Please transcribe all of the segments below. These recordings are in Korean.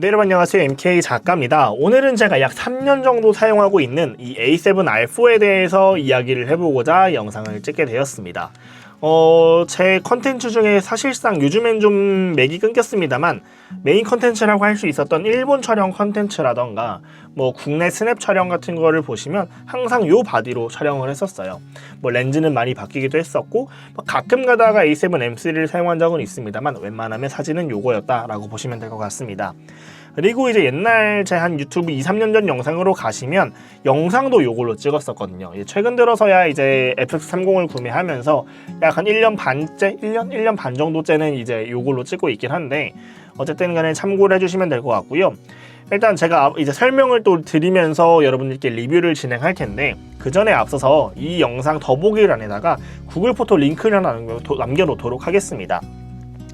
네, 여러분 안녕하세요. MK 작가입니다. 오늘은 제가 약 3년 정도 사용하고 있는 이 A7R4에 대해서 이야기를 해보고자 영상을 찍게 되었습니다. 어, 제 컨텐츠 중에 사실상 요즘엔 좀 맥이 끊겼습니다만 메인 컨텐츠라고 할 수 있었던 일본 촬영 컨텐츠라던가 뭐 국내 스냅 촬영 같은 거를 보시면 항상 요 바디로 촬영을 했었어요. 뭐 렌즈는 많이 바뀌기도 했었고 뭐 가끔 가다가 A7M3를 사용한 적은 있습니다만 웬만하면 사진은 요거였다라고 보시면 될 것 같습니다. 그리고 이제 옛날 제 한 유튜브 2, 3년 전 영상으로 가시면 영상도 요걸로 찍었었거든요. 이제 최근 들어서야 이제 FX30을 구매하면서 약 한 1년 반째, 1년, 1년 반 정도째는 이제 요걸로 찍고 있긴 한데 어쨌든 간에 참고를 해주시면 될 것 같고요. 일단 제가 이제 설명을 또 드리면서 여러분들께 리뷰를 진행할 텐데 그 전에 앞서서 이 영상 더보기란에다가 구글 포토 링크를 하나 남겨- 남겨놓도록 하겠습니다.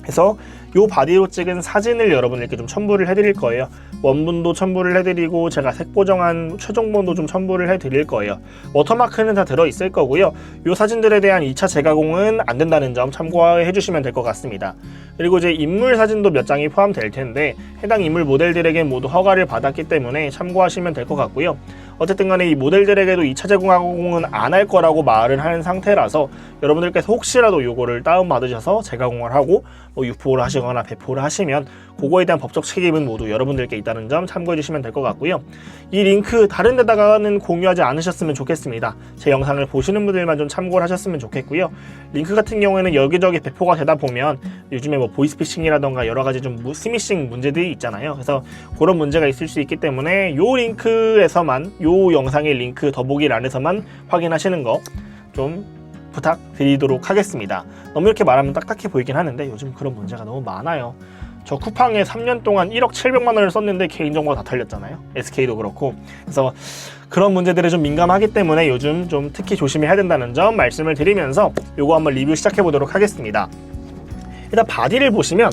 그래서 요 바디로 찍은 사진을 여러분들께 좀 첨부를 해드릴 거예요. 원본도 첨부를 해드리고 제가 색 보정한 최종본도 좀 첨부를 해드릴 거예요. 워터마크는 다 들어있을 거고요. 요 사진들에 대한 2차 재가공은 안 된다는 점 참고해 주시면 될 것 같습니다. 그리고 이제 인물 사진도 몇 장이 포함될 텐데 해당 인물 모델들에게 모두 허가를 받았기 때문에 참고하시면 될 것 같고요. 어쨌든 간에 이 모델들에게도 2차 제공하공은 안 할 거라고 말을 하는 상태라서 여러분들께서 혹시라도 요거를 다운받으셔서 재가공을 하고 뭐 유포를 하시거나 배포를 하시면 그거에 대한 법적 책임은 모두 여러분들께 있다는 점 참고해 주시면 될 것 같고요. 이 링크 다른 데다가는 공유하지 않으셨으면 좋겠습니다. 제 영상을 보시는 분들만 좀 참고를 하셨으면 좋겠고요. 링크 같은 경우에는 여기저기 배포가 되다 보면 요즘에 뭐 보이스피싱이라던가 여러 가지 좀 무- 스미싱 문제들이 있잖아요. 그래서 그런 문제가 있을 수 있기 때문에 요 링크에서만 요 영상의 링크 더보기란에서만 확인하시는 거 좀 부탁드리도록 하겠습니다. 너무 이렇게 말하면 딱딱해 보이긴 하는데 요즘 그런 문제가 너무 많아요. 저 쿠팡에 3년 동안 1억 700만 원을 썼는데 개인정보가 다 털렸잖아요. SK도 그렇고. 그래서 그런 문제들에 좀 민감하기 때문에 요즘 좀 특히 조심해야 된다는 점 말씀을 드리면서 요거 한번 리뷰 시작해 보도록 하겠습니다. 일단 바디를 보시면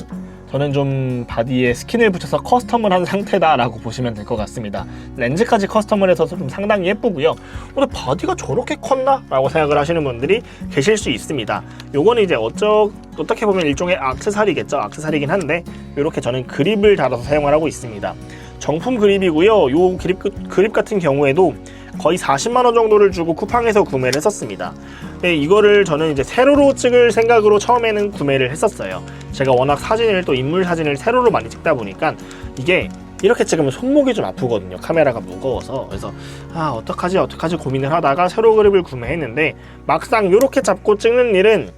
저는 좀 바디에 스킨을 붙여서 커스텀을 한 상태다라고 보시면 될 것 같습니다. 렌즈까지 커스텀을 해서 좀 상당히 예쁘고요. 근데 바디가 저렇게 컸나? 라고 생각을 하시는 분들이 계실 수 있습니다. 요거는 이제 어쩌, 어떻게 보면 일종의 악세사리겠죠. 악세사리긴 한데 이렇게 저는 그립을 달아서 사용을 하고 있습니다. 정품 그립이고요. 요 그립, 그립 같은 경우에도 거의 40만 원 정도를 주고 쿠팡에서 구매를 했었습니다. 근데 이거를 저는 이제 세로로 찍을 생각으로 처음에는 구매를 했었어요. 제가 워낙 사진을 또 인물 사진을 세로로 많이 찍다 보니까 이게 이렇게 찍으면 손목이 좀 아프거든요. 카메라가 무거워서. 그래서 아, 어떡하지 어떡하지 고민을 하다가 세로 그립을 구매했는데 막상 이렇게 잡고 찍는 일은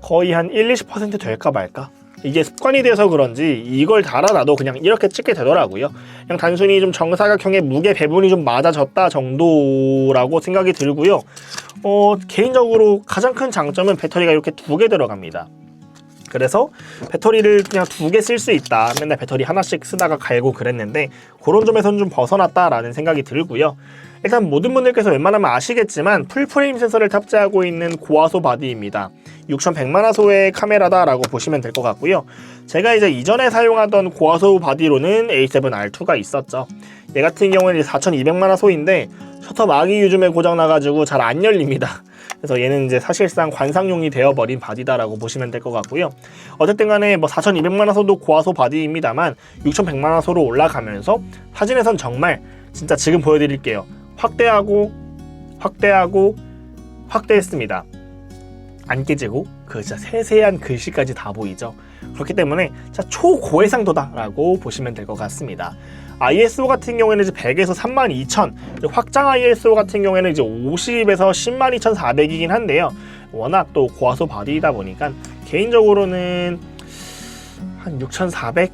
거의 한 1, 20% 될까 말까? 이게 습관이 돼서 그런지 이걸 달아놔도 그냥 이렇게 찍게 되더라고요. 그냥 단순히 좀 정사각형의 무게 배분이 좀 맞아졌다 정도라고 생각이 들고요. 어, 개인적으로 가장 큰 장점은 배터리가 이렇게 두 개 들어갑니다. 그래서 배터리를 그냥 두 개 쓸 수 있다. 맨날 배터리 하나씩 쓰다가 갈고 그랬는데 그런 점에서는 좀 벗어났다라는 생각이 들고요. 일단 모든 분들께서 웬만하면 아시겠지만 풀프레임 센서를 탑재하고 있는 고화소 바디입니다. 6100만화소의 카메라다라고 보시면 될 것 같고요. 제가 이제 이전에 사용하던 고화소 바디로는 A7R2가 있었죠. 얘 같은 경우는 4200만화소인데 셔터 막이 요즘에 고장 나가지고 잘 안 열립니다. 그래서 얘는 이제 사실상 관상용이 되어버린 바디다라고 보시면 될 것 같고요. 어쨌든 간에 뭐 4200만화소도 고화소 바디입니다만 6100만화소로 올라가면서 사진에선 정말 진짜 지금 보여드릴게요. 확대하고 확대하고 확대했습니다. 안 깨지고 그 진짜 세세한 글씨까지 다 보이죠. 그렇기 때문에 진짜 초고해상도다라고 보시면 될 것 같습니다. ISO 같은 경우에는 이제 100에서 32,000, 이제 확장 ISO 같은 경우에는 이제 50에서 102,400이긴 한데요. 워낙 또 고화소 바디이다 보니까 개인적으로는 한 6,400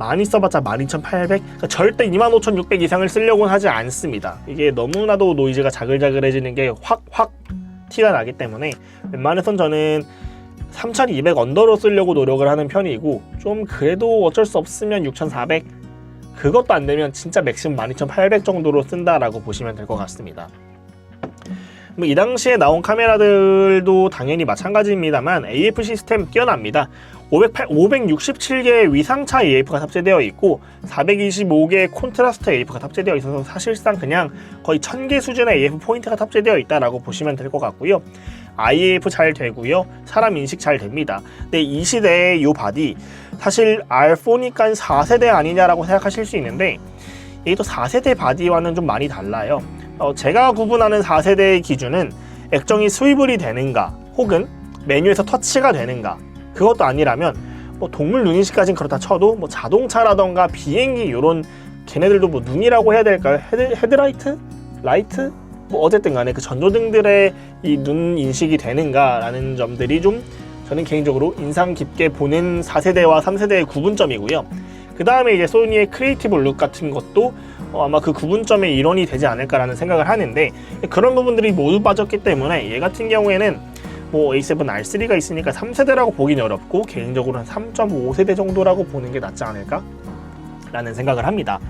많이 써봤자 12,800 그러니까 절대 25,600 이상을 쓰려고는 하지 않습니다. 이게 너무나도 노이즈가 자글자글해지는 게확확 티가 나기 때문에 웬만해선 저는 3200 언더로 쓰려고 노력을 하는 편이고 좀 그래도 어쩔 수 없으면 6400 그것도 안 되면 진짜 맥시멈 12800 정도로 쓴다라고 보시면 될 것 같습니다. 뭐 이 당시에 나온 카메라들도 당연히 마찬가지입니다만 AF 시스템 뛰어납니다. 508, 567개의 위상차 AF가 탑재되어 있고 425개의 콘트라스트 AF가 탑재되어 있어서 사실상 그냥 거의 1000개 수준의 AF 포인트가 탑재되어 있다라고 보시면 될 것 같고요. IAF 잘 되고요. 사람 인식 잘 됩니다. 근데 이 시대의 이 바디 사실 R4니까 4세대 아니냐라고 생각하실 수 있는데 이게 또 4세대 바디와는 좀 많이 달라요. 어, 제가 구분하는 4세대의 기준은 액정이 스위블이 되는가 혹은 메뉴에서 터치가 되는가 그것도 아니라면 뭐 동물 눈인식까지는 그렇다 쳐도 뭐 자동차라던가 비행기 이런 걔네들도 뭐 눈이라고 해야 될까요? 헤드, 헤드라이트? 라이트? 뭐 어쨌든 간에 그 전조등들의 이 눈 인식이 되는가라는 점들이 좀 저는 개인적으로 인상 깊게 보는 4세대와 3세대의 구분점이고요. 그 다음에 이제 소니의 크리에이티브 룩 같은 것도 어, 아마 그 구분점의 일원이 되지 않을까라는 생각을 하는데 그런 부분들이 모두 빠졌기 때문에 얘 같은 경우에는 뭐 A7 R3가 있으니까 3세대라고 보기는 어렵고 개인적으로는 3.5세대 정도라고 보는 게 낫지 않을까? 라는 생각을 합니다.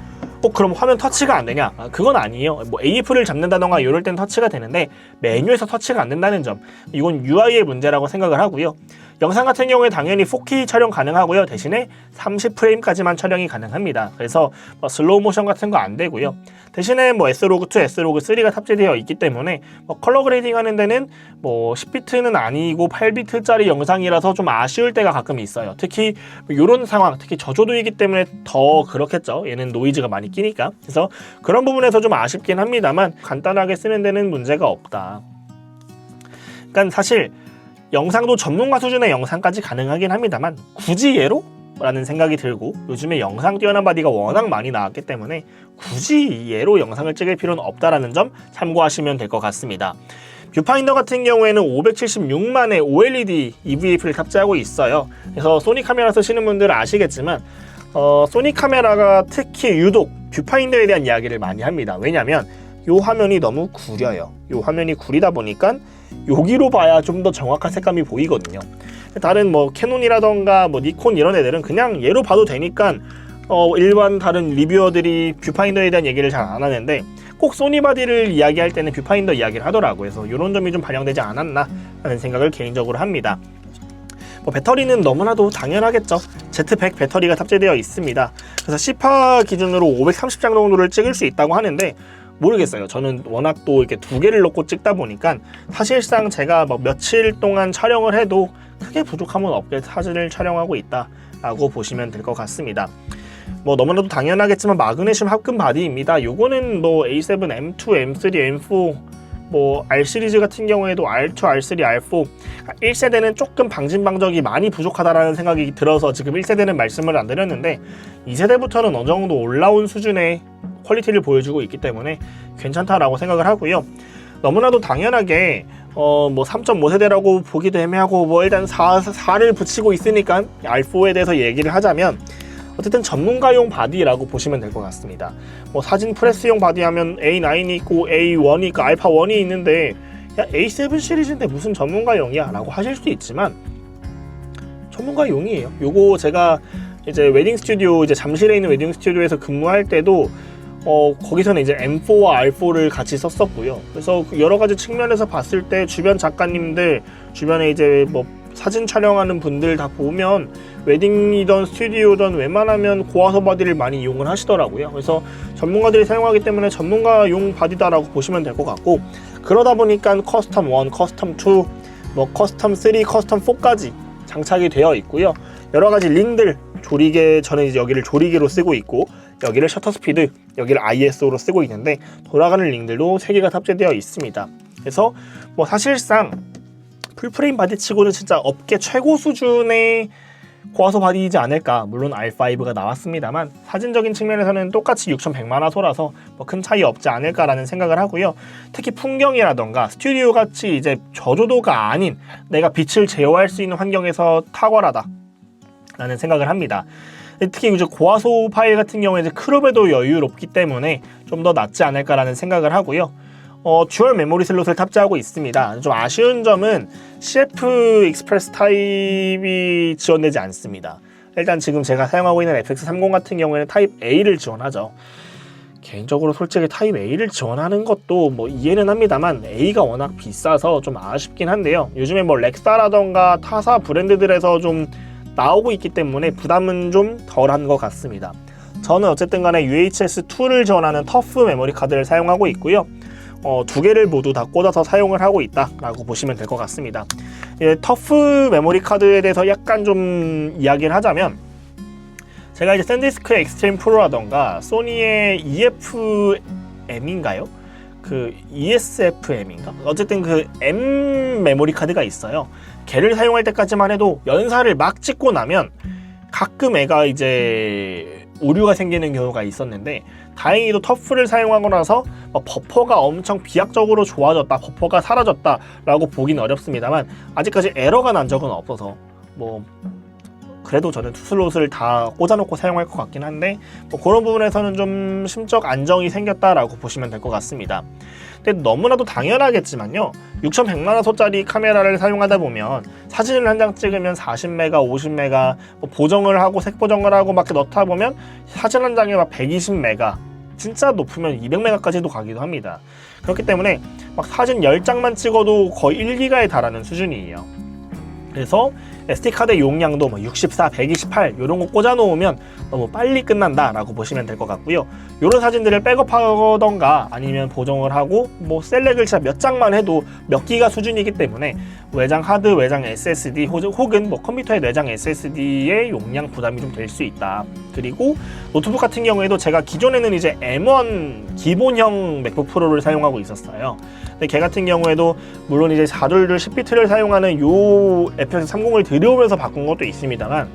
꼭 그럼 화면 터치가 안 되냐? 아, 그건 아니에요. 뭐 AF를 잡는다던가 이럴 땐 터치가 되는데 메뉴에서 터치가 안 된다는 점. 이건 UI의 문제라고 생각을 하고요. 영상 같은 경우에 당연히 4K 촬영 가능하고요. 대신에 30프레임까지만 촬영이 가능합니다. 그래서 뭐 슬로우 모션 같은 거 안 되고요. 대신에 뭐 S로그2, S로그3가 탑재되어 있기 때문에 뭐 컬러 그레이딩 하는 데는 뭐 10비트는 아니고 8비트짜리 영상이라서 좀 아쉬울 때가 가끔 있어요. 특히 이런 상황, 특히 저조도이기 때문에 더 그렇겠죠. 얘는 노이즈가 많이 끼니까. 그래서 그런 부분에서 좀 아쉽긴 합니다만 간단하게 쓰는 데는 문제가 없다. 그러니까 사실 영상도 전문가 수준의 영상까지 가능하긴 합니다만 굳이 얘로? 라는 생각이 들고 요즘에 영상 뛰어난 바디가 워낙 많이 나왔기 때문에 굳이 얘로 영상을 찍을 필요는 없다라는 점 참고하시면 될 것 같습니다. 뷰파인더 같은 경우에는 576만의 OLED EVF를 탑재하고 있어요. 그래서 소니 카메라 쓰시는 분들은 아시겠지만 어, 소니 카메라가 특히 유독 뷰파인더에 대한 이야기를 많이 합니다. 왜냐하면 이 화면이 너무 구려요. 이 화면이 구리다 보니까 여기로 봐야 좀 더 정확한 색감이 보이거든요. 다른 뭐 캐논이라던가 뭐 니콘 이런 애들은 그냥 얘로 봐도 되니까 어, 일반 다른 리뷰어들이 뷰파인더에 대한 얘기를 잘 안 하는데 꼭 소니 바디를 이야기할 때는 뷰파인더 이야기를 하더라고요. 그래서 이런 점이 좀 반영되지 않았나 하는 생각을 개인적으로 합니다. 뭐 배터리는 너무나도 당연하겠죠. Z100 배터리가 탑재되어 있습니다. 그래서 C파 기준으로 530장 정도를 찍을 수 있다고 하는데 모르겠어요. 저는 워낙 또 이렇게 두 개를 넣고 찍다 보니까 사실상 제가 뭐 며칠 동안 촬영을 해도 크게 부족함은 없게 사진을 촬영하고 있다라고 보시면 될 것 같습니다. 뭐 너무나도 당연하겠지만 마그네슘 합금 바디입니다. 요거는 뭐 A7, M2, M3, M4 뭐 R 시리즈 같은 경우에도 R2, R3, R4 1세대는 조금 방진 방적이 많이 부족하다라는 생각이 들어서 지금 1세대는 말씀을 안 드렸는데 2세대부터는 어느 정도 올라온 수준의 퀄리티를 보여주고 있기 때문에 괜찮다라고 생각을 하고요. 너무나도 당연하게 어 뭐 3.5세대라고 보기도 애매하고 뭐 일단 4, 4를 붙이고 있으니까 R4에 대해서 얘기를 하자면 어쨌든 전문가용 바디라고 보시면 될 것 같습니다. 뭐 사진 프레스용 바디 하면 A9이 있고 A1이 있고 알파 1이 있는데 야 A7 시리즈인데 무슨 전문가용이야 라고 하실 수도 있지만 전문가용이에요. 요거 제가 이제 웨딩 스튜디오 이제 잠실에 있는 웨딩 스튜디오에서 근무할 때도 어 거기서는 이제 M4와 R4를 같이 썼었고요. 그래서 그 여러 가지 측면에서 봤을 때 주변 작가님들 주변에 이제 뭐 사진 촬영하는 분들 다 보면 웨딩이던 스튜디오든 웬만하면 고화소 바디를 많이 이용을 하시더라고요. 그래서 전문가들이 사용하기 때문에 전문가용 바디다라고 보시면 될 것 같고 그러다 보니까 커스텀 1, 커스텀 2, 뭐 커스텀 3, 커스텀 4까지 장착이 되어 있고요. 여러 가지 링들 조리개 저는 이제 여기를 조리개로 쓰고 있고 여기를 셔터 스피드, 여기를 ISO로 쓰고 있는데 돌아가는 링들도 3개가 탑재되어 있습니다. 그래서 뭐 사실상 풀프레임 바디 치고는 진짜 업계 최고 수준의 고화소 바디이지 않을까. 물론 R5가 나왔습니다만 사진적인 측면에서는 똑같이 6100만 화소라서 뭐 큰 차이 없지 않을까라는 생각을 하고요. 특히 풍경이라던가 스튜디오 같이 이제 저조도가 아닌 내가 빛을 제어할 수 있는 환경에서 탁월하다. 라는 생각을 합니다. 특히 이제 고화소 파일 같은 경우에 이제 크롭에도 여유롭기 때문에 좀 더 낫지 않을까라는 생각을 하고요. 어, 듀얼 메모리 슬롯을 탑재하고 있습니다. 좀 아쉬운 점은 CF 익스프레스 타입이 지원되지 않습니다. 일단 지금 제가 사용하고 있는 FX30 같은 경우에는 타입 A를 지원하죠. 개인적으로 솔직히 타입 A를 지원하는 것도 뭐 이해는 합니다만 A가 워낙 비싸서 좀 아쉽긴 한데요. 요즘에 뭐 렉사라던가 타사 브랜드들에서 좀 나오고 있기 때문에 부담은 좀 덜한 것 같습니다. 저는 어쨌든 간에 UHS-2를 지원하는 터프 메모리 카드를 사용하고 있고요. 어, 두 개를 모두 다 꽂아서 사용을 하고 있다라고 보시면 될 것 같습니다. 예, 터프 메모리 카드에 대해서 약간 좀 이야기를 하자면 제가 이제 샌디스크 엑스트림 프로라던가 소니의 EFM인가요? 그 ESFM인가? 어쨌든 그 M 메모리 카드가 있어요. 걔를 사용할 때까지만 해도 연사를 막 찍고 나면 가끔 애가 이제 오류가 생기는 경우가 있었는데 다행히도 터프를 사용하고 나서 뭐 버퍼가 엄청 비약적으로 좋아졌다, 버퍼가 사라졌다 라고 보긴 어렵습니다만 아직까지 에러가 난 적은 없어서 뭐 그래도 저는 투슬롯을 다 꽂아놓고 사용할 것 같긴 한데 뭐 그런 부분에서는 좀 심적 안정이 생겼다라고 보시면 될 것 같습니다. 근데 너무나도 당연하겠지만요. 6100만화소짜리 카메라를 사용하다 보면 사진을 한 장 찍으면 40메가, 50메가 뭐 보정을 하고 색 보정을 하고 막 넣다 보면 사진 한 장에 막 120메가 진짜 높으면 200메가까지도 가기도 합니다. 그렇기 때문에 막 사진 10장만 찍어도 거의 1기가에 달하는 수준이에요. 그래서 SD카드 용량도 뭐 64, 128 이런 거 꽂아 놓으면 너무 빨리 끝난다라고 보시면 될 것 같고요. 이런 사진들을 백업하던가 아니면 보정을 하고 뭐 셀렉을 진짜 몇 장만 해도 몇 기가 수준이기 때문에 외장 하드, 외장 SSD 혹은 뭐 컴퓨터의 내장 SSD의 용량 부담이 좀 될 수 있다. 그리고 노트북 같은 경우에도 제가 기존에는 이제 M1 기본형 맥북 프로를 사용하고 있었어요. 근데 걔 같은 경우에도 물론 이제 4돌 10비트를 사용하는 요 FX 30을 들여오면서 바꾼 것도 있습니다만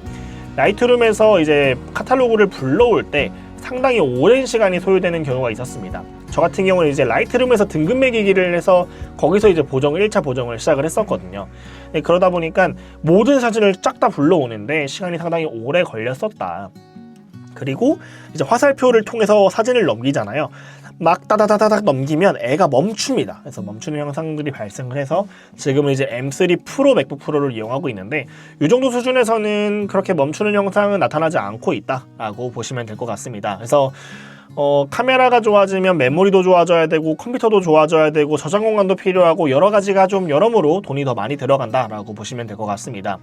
라이트룸에서 이제 카탈로그를 불러올 때 상당히 오랜 시간이 소요되는 경우가 있었습니다. 저 같은 경우는 이제 라이트룸에서 등급 매기기를 해서 거기서 이제 보정 1차 보정을 시작을 했었거든요. 네, 그러다 보니까 모든 사진을 쫙 다 불러오는데 시간이 상당히 오래 걸렸었다. 그리고 이제 화살표를 통해서 사진을 넘기잖아요. 막 따다다다닥 넘기면 애가 멈춥니다. 그래서 멈추는 현상들이 발생을 해서 지금은 이제 M3 프로 맥북 프로를 이용하고 있는데 이 정도 수준에서는 그렇게 멈추는 현상은 나타나지 않고 있다라고 보시면 될 것 같습니다. 그래서 어, 카메라가 좋아지면 메모리도 좋아져야 되고 컴퓨터도 좋아져야 되고 저장 공간도 필요하고 여러 가지가 좀 여러모로 돈이 더 많이 들어간다라고 보시면 될 것 같습니다.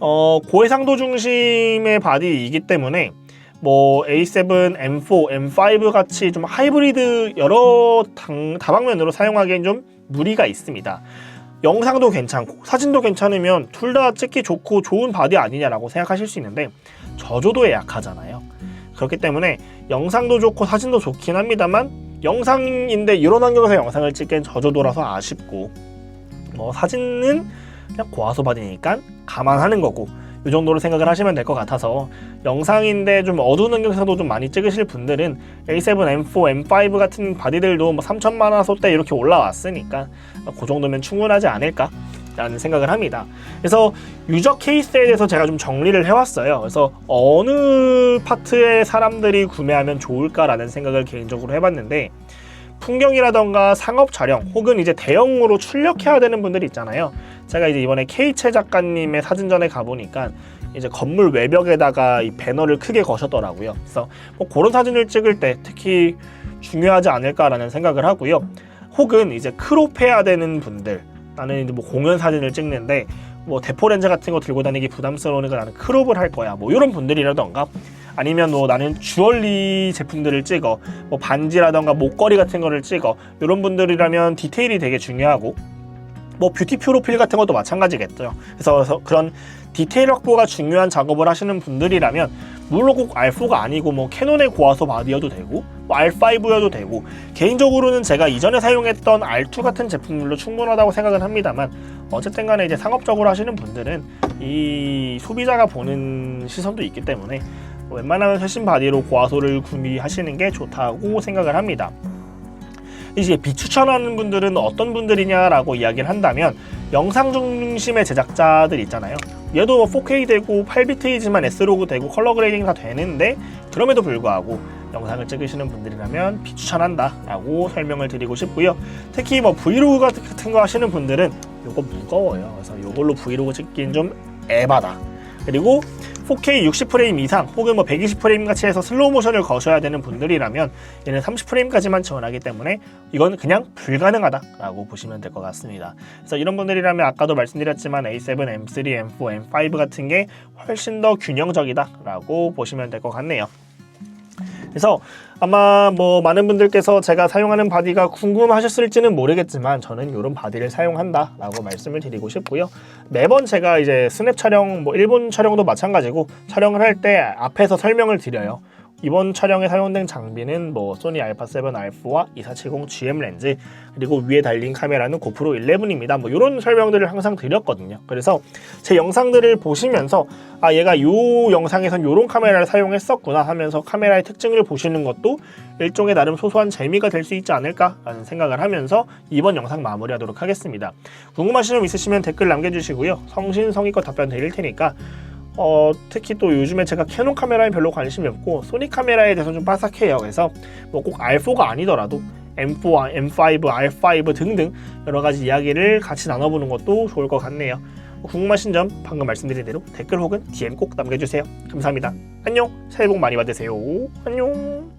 어, 고해상도 중심의 바디이기 때문에 뭐 A7, M4, M5 같이 좀 하이브리드 여러 당, 다방면으로 사용하기엔 좀 무리가 있습니다. 영상도 괜찮고 사진도 괜찮으면 둘 다 찍기 좋고 좋은 바디 아니냐라고 생각하실 수 있는데 저조도에 약하잖아요. 그렇기 때문에 영상도 좋고 사진도 좋긴 합니다만 영상인데 이런 환경에서 영상을 찍기엔 저조도라서 아쉽고 뭐 사진은 그냥 고화소 바디니까 감안하는 거고 이 정도로 생각을 하시면 될 것 같아서 영상인데 좀 어두운 환경에서도 좀 많이 찍으실 분들은 A7, M4, M5 같은 바디들도 뭐 3천만 화소대 이렇게 올라왔으니까 그 정도면 충분하지 않을까 라는 생각을 합니다. 그래서 유저 케이스에 대해서 제가 좀 정리를 해왔어요. 그래서 어느 파트의 사람들이 구매하면 좋을까라는 생각을 개인적으로 해봤는데 풍경이라던가 상업 촬영 혹은 이제 대형으로 출력해야 되는 분들이 있잖아요. 제가 이제 이번에 K채 작가님의 사진전에 가보니까 이제 건물 외벽에다가 이 배너를 크게 거셨더라고요. 그래서 뭐 그런 사진을 찍을 때 특히 중요하지 않을까라는 생각을 하고요. 혹은 이제 크롭해야 되는 분들 나는 이제 뭐 공연 사진을 찍는데 뭐 대포 렌즈 같은 거 들고 다니기 부담스러우니까 나는 크롭을 할 거야. 뭐 이런 분들이라던가 아니면 뭐 나는 주얼리 제품들을 찍어 뭐 반지라던가 목걸이 같은 거를 찍어 이런 분들이라면 디테일이 되게 중요하고 뭐 뷰티 프로필 같은 것도 마찬가지겠죠. 그래서 그런 디테일 확보가 중요한 작업을 하시는 분들이라면 물론 꼭 R4가 아니고 뭐 캐논의 고화소 바디여도 되고 뭐 R5여도 되고 개인적으로는 제가 이전에 사용했던 R2 같은 제품들로 충분하다고 생각은 합니다만 어쨌든 간에 이제 상업적으로 하시는 분들은 이 소비자가 보는 시선도 있기 때문에 웬만하면 최신 바디로 고화소를 구매하시는 게 좋다고 생각을 합니다. 이제 비추천하는 분들은 어떤 분들이냐라고 이야기를 한다면 영상 중심의 제작자들 있잖아요. 얘도 뭐 4K 되고 8비트이지만 S로그 되고 컬러 그레이딩 다 되는데 그럼에도 불구하고 영상을 찍으시는 분들이라면 비추천한다 라고 설명을 드리고 싶고요. 특히 뭐 브이로그 같은 거 하시는 분들은 이거 무거워요. 그래서 이걸로 브이로그 찍기는 좀 에바다. 그리고 4K 60프레임 이상 혹은 뭐 120프레임 같이 해서 슬로우 모션을 거셔야 되는 분들이라면 얘는 30프레임까지만 지원하기 때문에 이건 그냥 불가능하다라고 보시면 될 것 같습니다. 그래서 이런 분들이라면 아까도 말씀드렸지만 A7, M3, M4, M5 같은 게 훨씬 더 균형적이다라고 보시면 될 것 같네요. 그래서 아마 뭐 많은 분들께서 제가 사용하는 바디가 궁금하셨을지는 모르겠지만 저는 이런 바디를 사용한다 라고 말씀을 드리고 싶고요. 매번 제가 이제 스냅 촬영, 뭐 일본 촬영도 마찬가지고 촬영을 할 때 앞에서 설명을 드려요. 이번 촬영에 사용된 장비는 뭐 소니 알파7 알프와 2470 GM 렌즈 그리고 위에 달린 카메라는 고프로 11입니다. 뭐 이런 설명들을 항상 드렸거든요. 그래서 제 영상들을 보시면서 아 얘가 요 영상에선 요런 카메라를 사용했었구나 하면서 카메라의 특징을 보시는 것도 일종의 나름 소소한 재미가 될 수 있지 않을까라는 생각을 하면서 이번 영상 마무리하도록 하겠습니다. 궁금하신 점 있으시면 댓글 남겨주시고요. 성신성의껏 답변 드릴 테니까 어, 특히 또 요즘에 제가 캐논 카메라에 별로 관심이 없고 소니 카메라에 대해서 좀 빠삭해요. 그래서 뭐 꼭 R4가 아니더라도 M4, M5, R5 등등 여러 가지 이야기를 같이 나눠보는 것도 좋을 것 같네요. 궁금하신 점 방금 말씀드린 대로 댓글 혹은 DM 꼭 남겨주세요. 감사합니다. 안녕. 새해 복 많이 받으세요. 안녕.